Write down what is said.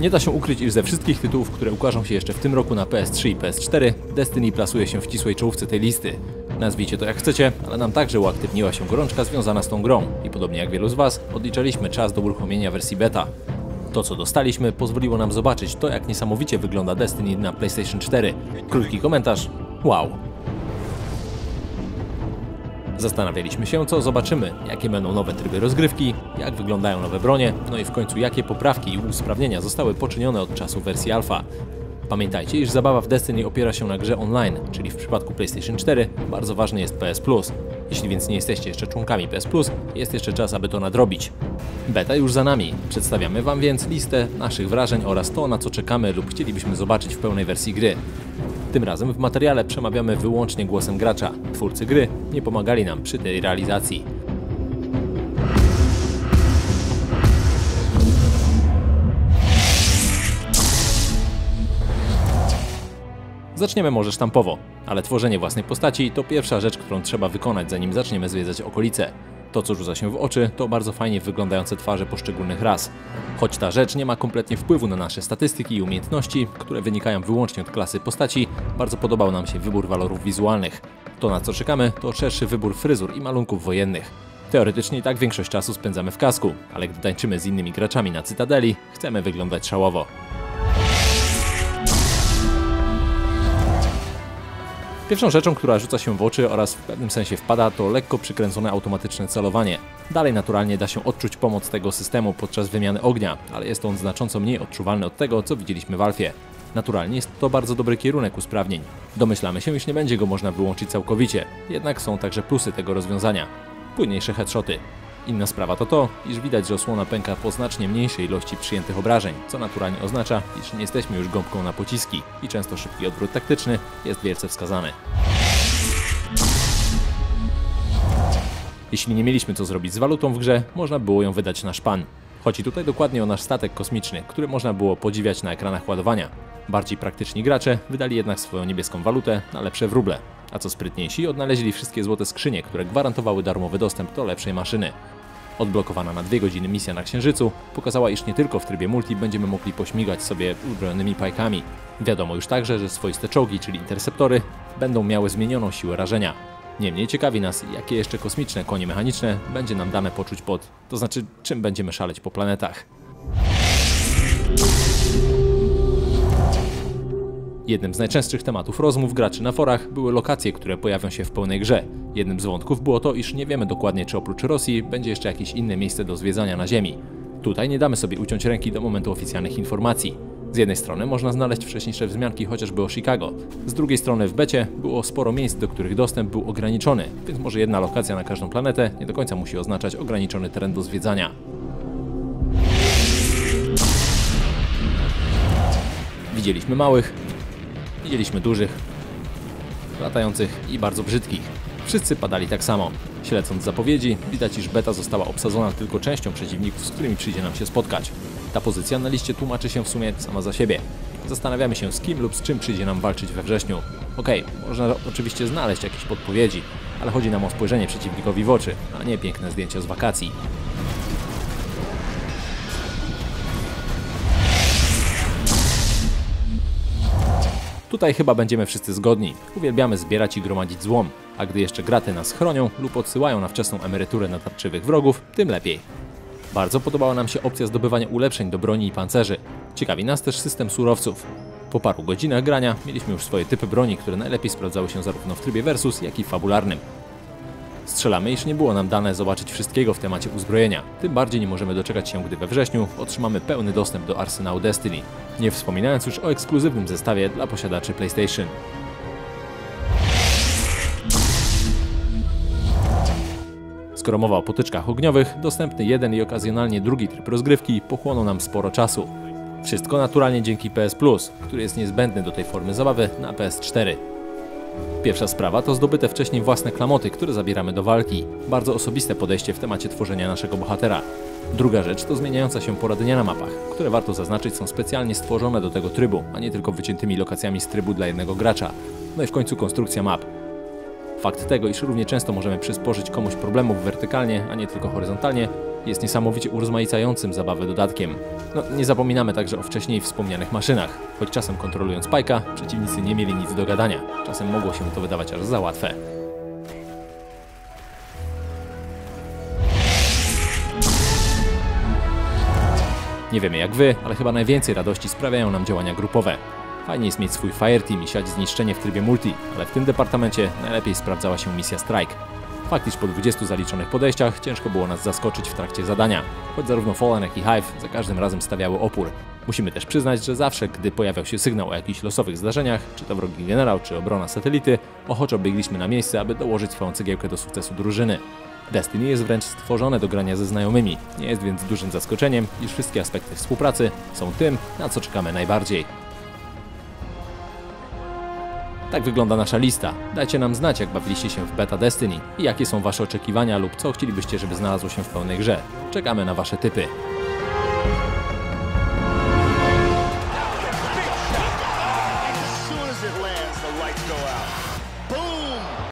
Nie da się ukryć, iż ze wszystkich tytułów, które ukażą się jeszcze w tym roku na PS3 i PS4, Destiny plasuje się w ścisłej czołówce tej listy. Nazwijcie to jak chcecie, ale nam także uaktywniła się gorączka związana z tą grą i podobnie jak wielu z Was, odliczaliśmy czas do uruchomienia wersji beta. To co dostaliśmy pozwoliło nam zobaczyć to jak niesamowicie wygląda Destiny na PlayStation 4. Krótki komentarz. Wow. Zastanawialiśmy się, co zobaczymy, jakie będą nowe tryby rozgrywki, jak wyglądają nowe bronie, no i w końcu jakie poprawki i usprawnienia zostały poczynione od czasu wersji alfa. Pamiętajcie, iż zabawa w Destiny opiera się na grze online, czyli w przypadku PlayStation 4 bardzo ważny jest PS Plus. Jeśli więc nie jesteście jeszcze członkami PS Plus, jest jeszcze czas, aby to nadrobić. Beta już za nami. Przedstawiamy Wam więc listę naszych wrażeń oraz to, na co czekamy lub chcielibyśmy zobaczyć w pełnej wersji gry. Tym razem w materiale przemawiamy wyłącznie głosem gracza. Twórcy gry nie pomagali nam przy tej realizacji. Zaczniemy może sztampowo, ale tworzenie własnej postaci to pierwsza rzecz, którą trzeba wykonać zanim zaczniemy zwiedzać okolice. To, co rzuca się w oczy, to bardzo fajnie wyglądające twarze poszczególnych ras. Choć ta rzecz nie ma kompletnie wpływu na nasze statystyki i umiejętności, które wynikają wyłącznie od klasy postaci, bardzo podobał nam się wybór walorów wizualnych. To, na co czekamy, to szerszy wybór fryzur i malunków wojennych. Teoretycznie tak większość czasu spędzamy w kasku, ale gdy tańczymy z innymi graczami na Cytadeli, chcemy wyglądać szałowo. Pierwszą rzeczą, która rzuca się w oczy oraz w pewnym sensie wpada, to lekko przykręcone automatyczne celowanie. Dalej naturalnie da się odczuć pomoc tego systemu podczas wymiany ognia, ale jest on znacząco mniej odczuwalny od tego, co widzieliśmy w Alfie. Naturalnie jest to bardzo dobry kierunek usprawnień. Domyślamy się, iż nie będzie go można wyłączyć całkowicie, jednak są także plusy tego rozwiązania. Płynniejsze headshoty. Inna sprawa to to, iż widać, że osłona pęka po znacznie mniejszej ilości przyjętych obrażeń, co naturalnie oznacza, iż nie jesteśmy już gąbką na pociski i często szybki odwrót taktyczny jest wielce wskazany. Jeśli nie mieliśmy co zrobić z walutą w grze, można było ją wydać na szpan. Chodzi tutaj dokładnie o nasz statek kosmiczny, który można było podziwiać na ekranach ładowania. Bardziej praktyczni gracze wydali jednak swoją niebieską walutę na lepsze wróble, a co sprytniejsi odnaleźli wszystkie złote skrzynie, które gwarantowały darmowy dostęp do lepszej maszyny. Odblokowana na dwie godziny misja na Księżycu pokazała, iż nie tylko w trybie multi będziemy mogli pośmigać sobie uzbrojonymi pajkami. Wiadomo już także, że swoiste czołgi, czyli interceptory, będą miały zmienioną siłę rażenia. Niemniej ciekawi nas, jakie jeszcze kosmiczne konie mechaniczne będzie nam dane poczuć pod, to znaczy czym będziemy szaleć po planetach. Jednym z najczęstszych tematów rozmów graczy na forach były lokacje, które pojawią się w pełnej grze. Jednym z wątków było to, iż nie wiemy dokładnie, czy oprócz Rosji będzie jeszcze jakieś inne miejsce do zwiedzania na Ziemi. Tutaj nie damy sobie uciąć ręki do momentu oficjalnych informacji. Z jednej strony można znaleźć wcześniejsze wzmianki chociażby o Chicago, z drugiej strony w becie było sporo miejsc, do których dostęp był ograniczony, więc może jedna lokacja na każdą planetę nie do końca musi oznaczać ograniczony teren do zwiedzania. Widzieliśmy małych, widzieliśmy dużych, latających i bardzo brzydkich. Wszyscy padali tak samo. Śledząc zapowiedzi, widać, iż beta została obsadzona tylko częścią przeciwników, z którymi przyjdzie nam się spotkać. Ta pozycja na liście tłumaczy się w sumie sama za siebie. Zastanawiamy się z kim lub z czym przyjdzie nam walczyć we wrześniu. Okej, okay, można oczywiście znaleźć jakieś podpowiedzi, ale chodzi nam o spojrzenie przeciwnikowi w oczy, a nie piękne zdjęcia z wakacji. Tutaj chyba będziemy wszyscy zgodni. Uwielbiamy zbierać i gromadzić złom, a gdy jeszcze graty nas chronią lub odsyłają na wczesną emeryturę natarczywych wrogów, tym lepiej. Bardzo podobała nam się opcja zdobywania ulepszeń do broni i pancerzy. Ciekawi nas też system surowców. Po paru godzinach grania mieliśmy już swoje typy broni, które najlepiej sprawdzały się zarówno w trybie versus, jak i fabularnym. Strzelamy, iż nie było nam dane zobaczyć wszystkiego w temacie uzbrojenia. Tym bardziej nie możemy doczekać się, gdy we wrześniu otrzymamy pełny dostęp do arsenału Destiny. Nie wspominając już o ekskluzywnym zestawie dla posiadaczy PlayStation. Skoro mowa o potyczkach ogniowych, dostępny jeden i okazjonalnie drugi tryb rozgrywki pochłoną nam sporo czasu. Wszystko naturalnie dzięki PS Plus, który jest niezbędny do tej formy zabawy na PS4. Pierwsza sprawa to zdobyte wcześniej własne klamoty, które zabieramy do walki. Bardzo osobiste podejście w temacie tworzenia naszego bohatera. Druga rzecz to zmieniająca się pora dnia na mapach, które warto zaznaczyć są specjalnie stworzone do tego trybu, a nie tylko wyciętymi lokacjami z trybu dla jednego gracza. No i w końcu konstrukcja map. Fakt tego, iż równie często możemy przysporzyć komuś problemów wertykalnie, a nie tylko horyzontalnie, jest niesamowicie urozmaicającym zabawę dodatkiem. No, nie zapominamy także o wcześniej wspomnianych maszynach. Choć czasem kontrolując Pajka, przeciwnicy nie mieli nic do gadania. Czasem mogło się to wydawać aż za łatwe. Nie wiemy jak wy, ale chyba najwięcej radości sprawiają nam działania grupowe. Fajnie jest mieć swój fireteam i siać zniszczenie w trybie multi, ale w tym departamencie najlepiej sprawdzała się misja Strike. Fakt, iż po 20 zaliczonych podejściach ciężko było nas zaskoczyć w trakcie zadania, choć zarówno Fallen jak i Hive za każdym razem stawiały opór. Musimy też przyznać, że zawsze, gdy pojawiał się sygnał o jakichś losowych zdarzeniach, czy to wrogi generał, czy obrona satelity, ochoczo biegliśmy na miejsce, aby dołożyć swoją cegiełkę do sukcesu drużyny. Destiny jest wręcz stworzone do grania ze znajomymi, nie jest więc dużym zaskoczeniem, iż wszystkie aspekty współpracy są tym, na co czekamy najbardziej. Tak wygląda nasza lista. Dajcie nam znać, jak bawiliście się w beta Destiny i jakie są wasze oczekiwania lub co chcielibyście, żeby znalazło się w pełnej grze. Czekamy na wasze typy.